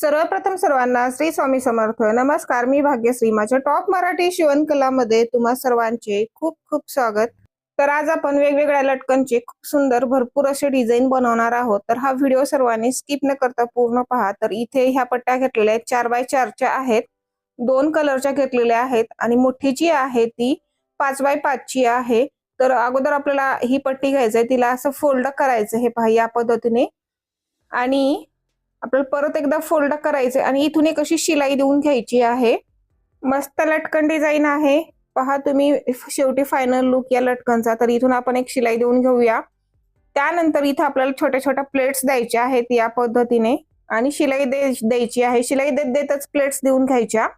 सर्वप्रथम सर्वांना श्री स्वामी समर्थ. नमस्कार मी भाग्यश्री. माझ्या टॉप मराठी शिवणकलामध्ये तुम्हा सर्वांचे खूप खूप स्वागत. तर आज आपण वेगवेगळ्या लटकनचे खूप सुंदर भरपूर असे डिझाईन बनवणार आहोत. तर हा व्हिडिओ सर्वांनी स्किप न करता पूर्ण पहा. तर इथे ह्या पट्ट्या घेतलेल्या आहेत. चार बाय चारच्या आहेत. दोन कलरच्या घेतलेल्या आहेत आणि मोठी जी आहे ती पाच बाय पाचची आहे. तर अगोदर आपल्याला ही पट्टी घ्यायची आहे तिला असं फोल्ड करायचं हे पहा या पद्धतीने. आणि आपल्याला परत एकदा फोल्ड करायचे आणि इथून एक अशी शिलाई देऊन घ्यायची आहे. मस्त लटकन डिझाईन आहे. पहा तुम्ही शेवटी फायनल लुक या लटकनचा. तर इथून आपण एक शिलाई देऊन घेऊया. त्यानंतर इथं आपल्याला छोट्या छोट्या प्लेट्स द्यायच्या आहेत या पद्धतीने. आणि शिलाई द्यायची आहे. शिलाई देत देतच प्लेट्स देऊन घ्यायच्या.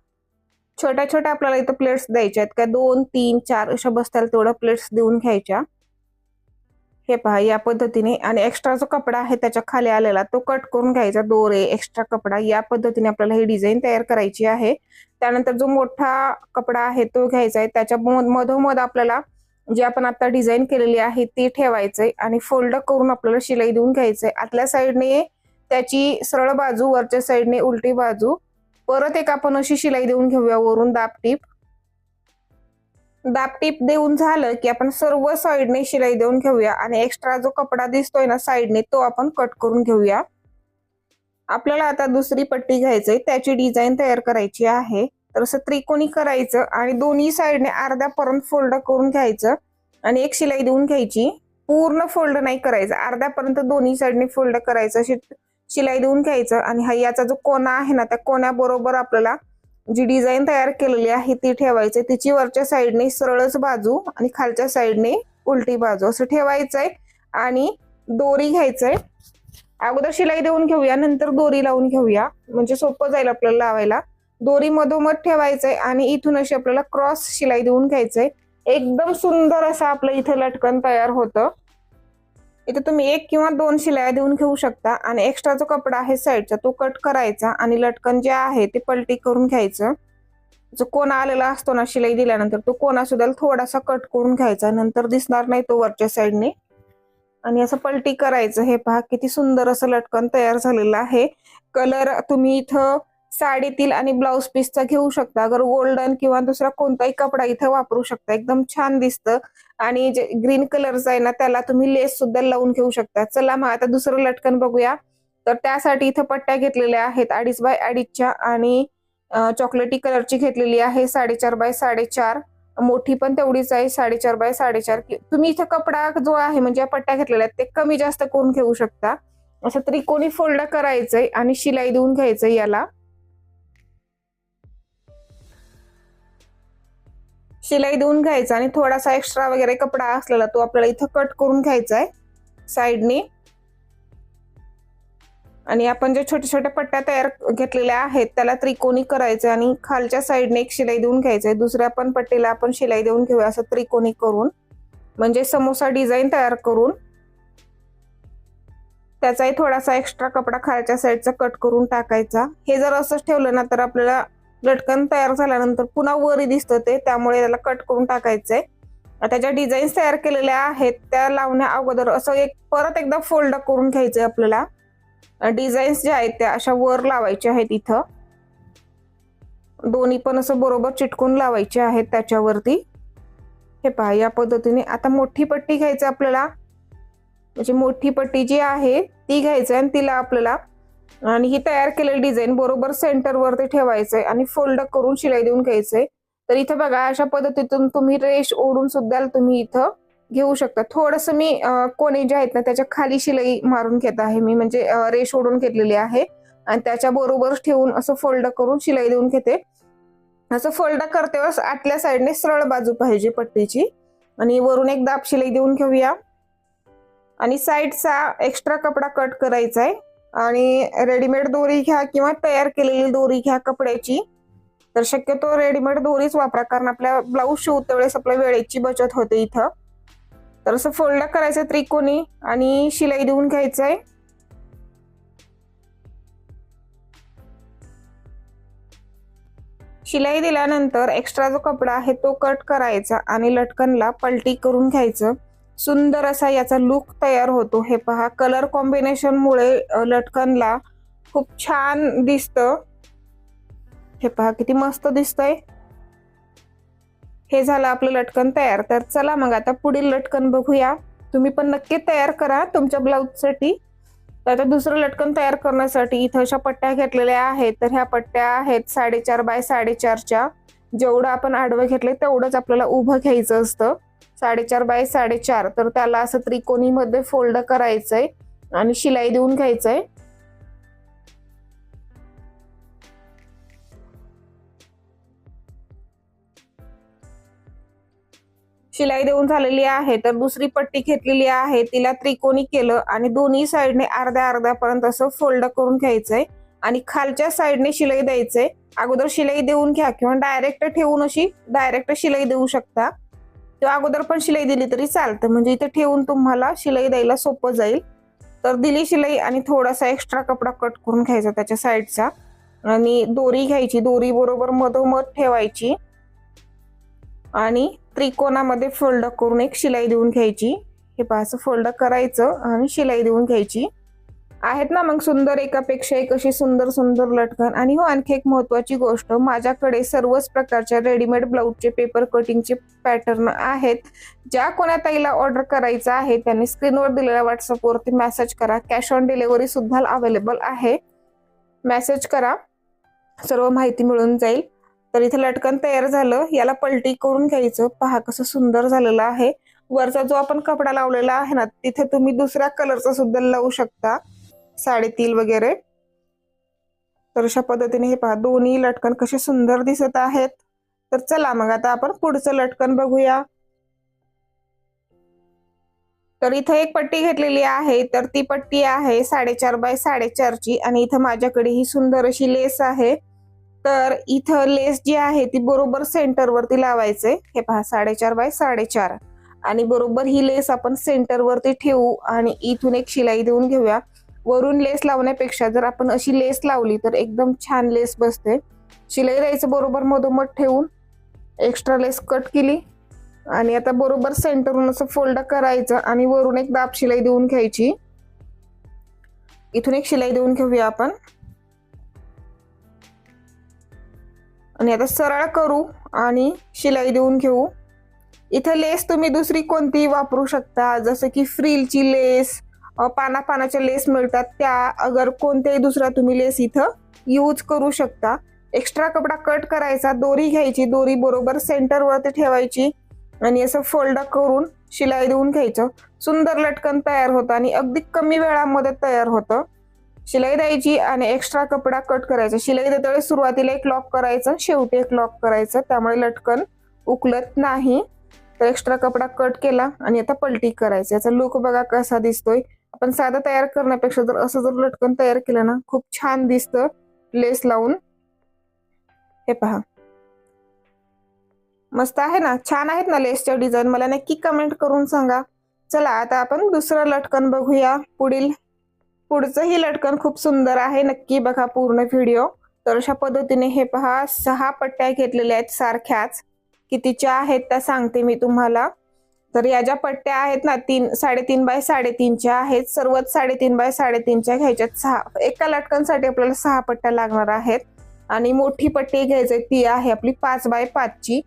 छोट्या छोट्या आपल्याला इथं प्लेट्स द्यायच्या आहेत. का दोन तीन चार अशा बसताल तेवढ्या प्लेट्स देऊन घ्यायच्या. हे पहा या पद्धतीने आणि एक्स्ट्रा जो कपडा आहे त्याच्याखाली आलेला तो कट करून घ्यायचा. दोरे एक्स्ट्रा कपडा या पद्धतीने आपल्याला ही डिझाईन तयार करायची आहे. त्यानंतर जो मोठा कपडा आहे तो घ्यायचा आहे. त्याच्या मधोमध आपल्याला जे आपण आता डिझाईन केलेली आहे ती ठेवायचंय आणि फोल्ड करून आपल्याला शिलाई देऊन घ्यायचंय. आतल्या साईडने त्याची सरळ बाजू वरच्या साईडने उलटी बाजू परत एक आपण अशी शिलाई देऊन घेऊया वरून दापटीप दापटीप देऊन झालं की आपण सर्व साईडने शिलाई देऊन घेऊया. आणि एक्स्ट्रा जो कपडा दिसतोय ना साईडने तो आपण कट करून घेऊया. आपल्याला आता दुसरी पट्टी घ्यायचंय. त्याची डिझाईन तयार करायची आहे. तर असं त्रिकोणी करायचं आणि दोन्ही साईडने अर्ध्यापर्यंत फोल्ड करून घ्यायचं. आणि एक शिलाई देऊन घ्यायची. पूर्ण फोल्ड नाही करायचं. अर्ध्यापर्यंत दोन्ही साईडने फोल्ड करायचं. अशी शिलाई देऊन घ्यायचं. आणि हा याचा जो कोना आहे ना त्या कोण्याबरोबर आपल्याला जी डिझाईन तयार केलेली आहे ती ठेवायची तिची वरच्या साईडने सरळच बाजू आणि खालच्या साईडने उलटी बाजू असं ठेवायचंय आणि दोरी घ्यायचंय अगोदर शिलाई देऊन घेऊया नंतर दोरी लावून घेऊया. म्हणजे सोपं जाईल आपल्याला लावायला. दोरी मधोमध ठेवायचंय आणि इथून अशी आपल्याला क्रॉस शिलाई देऊन घ्यायचंय एकदम सुंदर असं आपलं इथं लटकन तयार होतं. इथे तुम्ही एक किंवा दोन शिलाया देऊन घेऊ शकता. आणि एक्स्ट्रा जो कपडा आहे साईडचा तो कट करायचा आणि लटकन जे आहे ते पलटी करून घ्यायचं. जो कोणा आलेला असतो ना शिलाई दिल्यानंतर तो कोणा सुद्धा थोडासा कट करून घ्यायचा. नंतर दिसणार नाही तो वरच्या साईडने आणि असं पलटी करायचं. हे पहा किती सुंदर असं लटकन तयार झालेलं आहे. कलर तुम्ही इथं साडीतील आणि ब्लाऊज पीसचा घेऊ शकता. अगर गोल्डन किंवा दुसरा कोणताही कपडा इथं वापरू शकता. एकदम छान दिसतं. आणि जे ग्रीन कलरचा आहे ना त्याला तुम्ही लेस सुद्धा लावून घेऊ शकता. चला मग आता दुसरं लटकन बघूया. तर त्यासाठी इथं पट्ट्या घेतलेल्या आहेत. अडीच बाय अडीचच्या आणि चॉकलेटी कलरची घेतलेली आहे. साडेचार बाय साडेचार. मोठी पण तेवढीच आहे. साडेचार बाय साडेचार. तुम्ही इथं कपडा जो आहे म्हणजे पट्ट्या घेतलेल्या आहेत ते कमी जास्त करून घेऊ शकता? असं कोणी फोल्ड करायचंय आणि शिलाई देऊन घ्यायचंय याला. शिलाई देऊन घ्यायचा आणि थोडासा एक्स्ट्रा वगैरे कपडा असलेला तो आपल्याला इथं कट करून घ्यायचा आहे साईडने आणि आपण जे छोट्या छोट्या पट्ट्या तयार घेतलेल्या आहेत त्याला त्रिकोणी करायचं आणि खालच्या साईडने एक शिलाई देऊन घ्यायचंय. दुसऱ्या पण पट्टीला आपण शिलाई देऊन घेऊया असं त्रिकोणी करून. म्हणजे समोसा डिझाईन तयार करून. त्याचाही थोडासा एक्स्ट्रा कपडा खालच्या साईडचा कट करून टाकायचा. हे जर असंच ठेवलं ना तर आपल्याला लटकन तयार झाल्यानंतर पुन्हा वरी दिसतं ते त्यामुळे त्याला कट करून टाकायचंय. त्याच्या डिझाईन्स तयार केलेल्या आहेत त्या लावण्या अगोदर असं एक परत एकदा फोल्ड करून घ्यायचंय आपल्याला. डिझाईन्स ज्या आहेत त्या अशा वर लावायच्या आहेत इथं. दोन्ही पण असं बरोबर चिटकून लावायचे आहेत त्याच्यावरती. हे पहा या पद्धतीने आता मोठी पट्टी घ्यायचं आपल्याला. म्हणजे मोठी पट्टी जी आहे ती घ्यायची आणि तिला आपल्याला आणि ही तयार केलेली डिझाईन बरोबर सेंटरवरती ठेवायचंय आणि फोल्ड करून शिलाई देऊन घ्यायचंय. तर इथं बघा अशा पद्धतीतून तुम्ही रेश ओढून सुद्धा तुम्ही इथं घेऊ शकता. थोडस मी कोणी जे आहेत ना त्याच्याखाली शिलाई मारून घेत आहे मी. म्हणजे रेश ओढून घेतलेली आहे. आणि त्याच्या बरोबर ठेवून असं फोल्ड करून शिलाई देऊन घेते. असं फोल्ड करते आतल्या साईडने सरळ बाजू पाहिजे पट्टीची. आणि वरून एक दाब शिलाई देऊन घेऊया. आणि साईडचा एक्स्ट्रा कपडा कट करायचा आहे आणि रेडीमेड दोरी घ्या किंवा तयार केलेली दोरी घ्या कपड्याची. तर शक्यतो रेडीमेड दोरीच वापरा कारण आपल्या ब्लाऊज शिवते वेळेस आपल्या वेळेची बचत होते इथं. तर असं फोल्ड करायचं त्रिकोणी आणि शिलाई देऊन घ्यायचंय. शिलाई दिल्यानंतर एक्स्ट्रा जो कपडा आहे तो कट करायचा आणि लटकनला पलटी करून घ्यायचं. सुंदर असा याचा लुक तयार होतो. हे पहा कलर कॉम्बिनेशन मुळे लटकनला खूप छान दिसतं. हे पहा किती मस्त दिसतंय. हे झालं आपलं लटकन तयार. तर चला मग आता पुढील लटकन बघूया. तुम्ही पण नक्की तयार करा तुमच्या ब्लाऊजसाठी. तर आता दुसरं लटकन तयार करण्यासाठी इथं अशा पट्ट्या घेतलेल्या आहेत. तर ह्या पट्ट्या आहेत साडेचार बाय साडेचारच्या. जेवढं आपण आडवं घेतलंय तेवढंच आपल्याला उभं घ्यायचं असतं. साडेचार बाय साडेचार. तर त्याला असं त्रिकोणीमध्ये फोल्ड करायचंय आणि शिलाई देऊन घ्यायचंय. शिलाई देऊन झालेली आहे तर दुसरी पट्टी घेतलेली आहे तिला त्रिकोणी केलं आणि दोन्ही साईडने अर्ध्या अर्ध्यापर्यंत असं फोल्ड करून घ्यायचंय. आणि खालच्या साईडने शिलाई द्यायचंय. अगोदर शिलाई देऊन घ्या किंवा डायरेक्ट ठेवून अशी डायरेक्ट शिलाई देऊ शकता. किंवा अगोदर पण शिलाई दिली तरी चालतं. म्हणजे इथे ठेवून तुम्हाला शिलाई द्यायला सोपं जाईल. तर दिली शिलाई आणि थोडासा एक्स्ट्रा कपडा कट करून घ्यायचा त्याच्या साईडचा आणि दोरी घ्यायची. दोरी बरोबर मधोमध ठेवायची. आणि त्रिकोणामध्ये फोल्ड करून एक शिलाई देऊन घ्यायची. हे पहा असं फोल्ड करायचं आणि शिलाई देऊन घ्यायची. आहेत ना मग सुंदर एकापेक्षा एक अशी सुंदर सुंदर लटकन. आणि हो आणखी एक महत्वाची गोष्ट माझ्याकडे सर्वच प्रकारच्या रेडीमेड ब्लाऊजचे पेपर कटिंगचे पॅटर्न आहेत. ज्या कोणा ताईला ऑर्डर करायचं आहे त्यांनी स्क्रीनवर दिलेल्या व्हॉट्सअपवरती मेसेज करा. कॅश ऑन डिलिव्हरी सुद्धा अवेलेबल आहे. मेसेज करा. सर्व माहिती मिळून जाईल. तर इथे लटकन तयार झालं. याला पलटी करून घ्यायचं. पहा कसं सुंदर झालेलं आहे. वरचा जो आपण कपडा लावलेला आहे ना तिथे तुम्ही दुसऱ्या कलरचा सुद्धा लावू शकता. साडेतील वगैरे. तर अशा पद्धतीने हे पहा दोन्ही लटकन कसे सुंदर दिसत आहेत. तर चला मग आता आपण पुढचं लटकन बघूया. तर इथं एक पट्टी घेतलेली आहे तर ती पट्टी आहे साडेचार बाय साडेचारची आणि इथं माझ्याकडे ही सुंदर अशी लेस आहे. तर इथं लेस जी आहे ती बरोबर सेंटरवरती लावायचे. हे पहा साडेचार बाय साडेचार. आणि बरोबर ही लेस आपण सेंटरवरती ठेवू आणि इथून एक शिलाई देऊन घेऊया. वरून लेस लावण्यापेक्षा जर आपण अशी लेस लावली तर एकदम छान लेस बसते. शिलाई द्यायचं बरोबर मधोमध ठेवून एक्स्ट्रा लेस कट केली. आणि आता बरोबर सेंटरून असं फोल्ड करायचं आणि वरून एक दाब शिलाई देऊन घ्यायची. इथून एक शिलाई देऊन घेऊया आपण. आणि आता सरळ करू आणि शिलाई देऊन घेऊ. इथं लेस तुम्ही दुसरी कोणतीही वापरू शकता जसं की फ्रीलची लेस पाना पानाच्या लेस मिळतात. त्या अगर कोणत्याही दुसरा तुम्ही लेस इथं यूज करू शकता. एक्स्ट्रा कपडा कट करायचा दोरी घ्यायची दोरी बरोबर सेंटरवरती ठेवायची आणि असं फोल्ड करून शिलाई देऊन घ्यायचं. सुंदर लटकन तयार होतं आणि अगदी कमी वेळामध्ये तयार होतं. शिलाई द्यायची आणि एक्स्ट्रा कपडा कट करायचा. शिलाई देताना सुरुवातीला एक लॉक करायचं शेवटी एक लॉक करायचं. त्यामुळे लटकन उकलत नाही. तर एक्स्ट्रा कपडा कट केला आणि आता पलटी करायचं. याचा लुक बघा कसा दिसतोय. आपण साधं तयार करण्यापेक्षा जर असं जर लटकन तयार केलं ना खूप छान दिसतं लेस लावून. हे पहा. मस्त आहे ना? छान आहेत ना लेसच्या डिझाईन? मला नक्की कमेंट करून सांगा. चला आता आपण दुसरं लटकन बघूया. पुढील पुढचंही लटकन खूप सुंदर आहे. नक्की बघा पूर्ण व्हिडिओ. तर अशा पद्धतीने हे पहा सहा पट्ट्या घेतलेल्या आहेत सारख्याच. कितीच्या आहेत त्या सांगते मी तुम्हाला. तर या ज्या पट्ट्या आहेत ना तीन साडेतीन बाय साडेतीनच्या आहेत सर्वच साडेतीन बाय साडेतीनच्या घ्यायच्यात सहा एका लटकनसाठी आपल्याला सहा पट्ट्या लागणार आहेत. आणि मोठी पट्टी घ्यायची ती आहे आपली पाच बाय पाचची.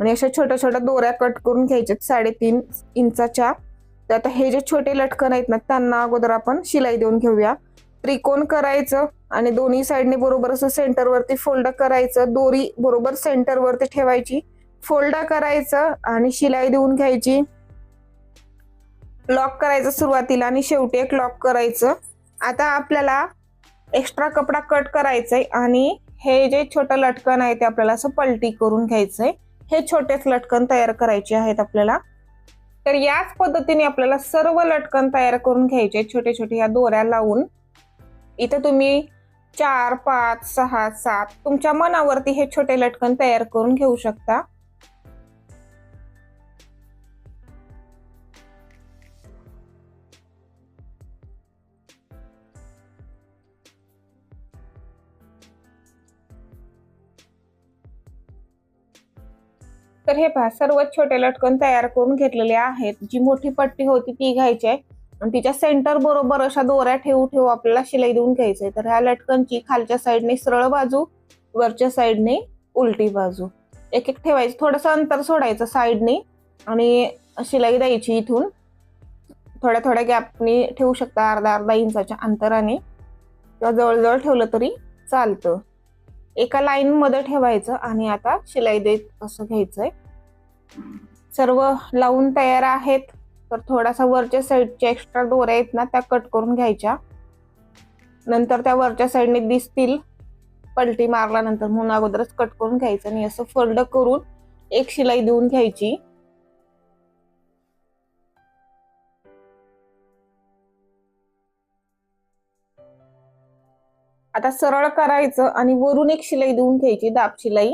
आणि अशा छोट्या छोट्या दोऱ्या कट करून घ्यायच्यात साडेतीन इंचाच्या. तर आता हे जे छोटे लटकन आहेत ना त्यांना अगोदर आपण शिलाई देऊन घेऊया. त्रिकोण करायचं आणि दोन्ही साईडने बरोबर असं सेंटरवरती फोल्ड करायचं. दोरी बरोबर सेंटरवरती ठेवायची. फोल्ड करायचं आणि शिलाई देऊन घ्यायची. लॉक करायचं सुरुवातीला आणि शेवटी एक लॉक करायचं. आता आपल्याला एक्स्ट्रा कपडा कट करायचंय आणि हे जे छोटं लटकन आहे ते आपल्याला असं पलटी करून घ्यायचंय. हे छोटेच लटकन तयार करायचे आहेत आपल्याला. तर याच पद्धतीने आपल्याला सर्व लटकन तयार करून घ्यायचे छोटे छोटे या दोऱ्या लावून. इथं तुम्ही चार पाच सहा सात तुमच्या मनावरती हे छोटे लटकन तयार करून घेऊ शकता. तर हे पहा सर्व छोटे लटकन तयार करून घेतलेले आहेत. जी मोठी पट्टी होती ती घ्यायची आहे. आणि तिच्या सेंटर बरोबर अशा दोऱ्या ठेवू ठेवू आपल्याला शिलाई देऊन घ्यायचंय. तर ह्या लटकनची खालच्या साईडने सरळ बाजू वरच्या साईडने उलटी बाजू. एक एक ठेवायचं. थोडंसं अंतर सोडायचं साईडने आणि शिलाई द्यायची इथून. थोड्या थोड्या गॅपनी ठेवू शकता अर्धा अर्धा इंचाच्या अंतराने. किंवा जवळजवळ ठेवलं तरी चालतं. एका लाईन मध्ये ठेवायचं आणि आता शिलाई देत असं घ्यायचंय. सर्व लावून तयार आहेत. तर थोडासा वरच्या साईडच्या एक्स्ट्रा दोऱ्या आहेत ना त्या कट करून घ्यायच्या. नंतर त्या वरच्या साईडने दिसतील. पलटी मारल्यानंतर म्हणून अगोदरच कट करून घ्यायचं आणि असं फोल्ड करून एक शिलाई देऊन घ्यायची. आता सरळ करायचं आणि वरून एक शिलाई देऊन घ्यायची दाब शिलाई.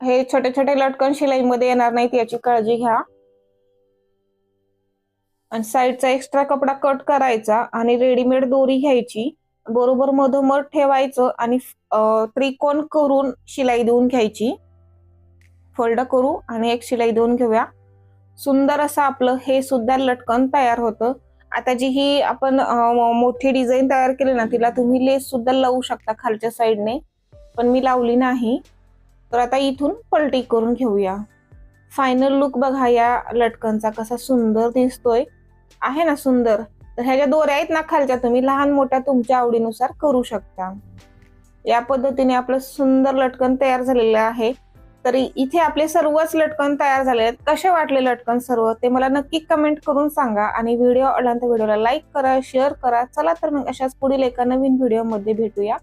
हे छोटे छोटे लटकन शिलाईमध्ये येणार नाहीत याची काळजी घ्या. आणि साईडचा एक्स्ट्रा कपडा कट करायचा आणि रेडीमेड दोरी घ्यायची. बरोबर मधोमध ठेवायचं आणि त्रिकोण करून शिलाई देऊन घ्यायची. फोल्ड करू आणि एक शिलाई देऊन घेऊया. सुंदर असं आपलं हे सुद्धा लटकन तयार होतं. आता जी ही आपण मोठी डिझाईन तयार केली ना तिला तुम्ही लेस सुद्धा लावू शकता खालच्या साईडने पण मी लावली नाही. तर आता इथून पलटी करून घेऊया. फायनल लुक बघा या लटकनचा कसा सुंदर दिसतोय. आहे ना सुंदर? तर ह्या ज्या दोऱ्या आहेत ना खालच्या तुम्ही लहान मोठ्या तुमच्या आवडीनुसार करू शकता. या पद्धतीने आपलं सुंदर लटकन तयार झालेलं आहे. तर इथे आपले सर्वच लटकन तयार झाले आहेत. कसे वाटले लटकन सर्व ते मला नक्की कमेंट करून सांगा आणि व्हिडिओ आवडला तर व्हिडिओला लाईक करा शेअर करा. चला तर मग अशाच पुढील एका नवीन व्हिडिओमध्ये भेटूया.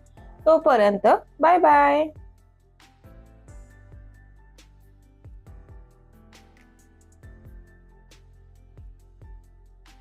तोपर्यंत बाय बाय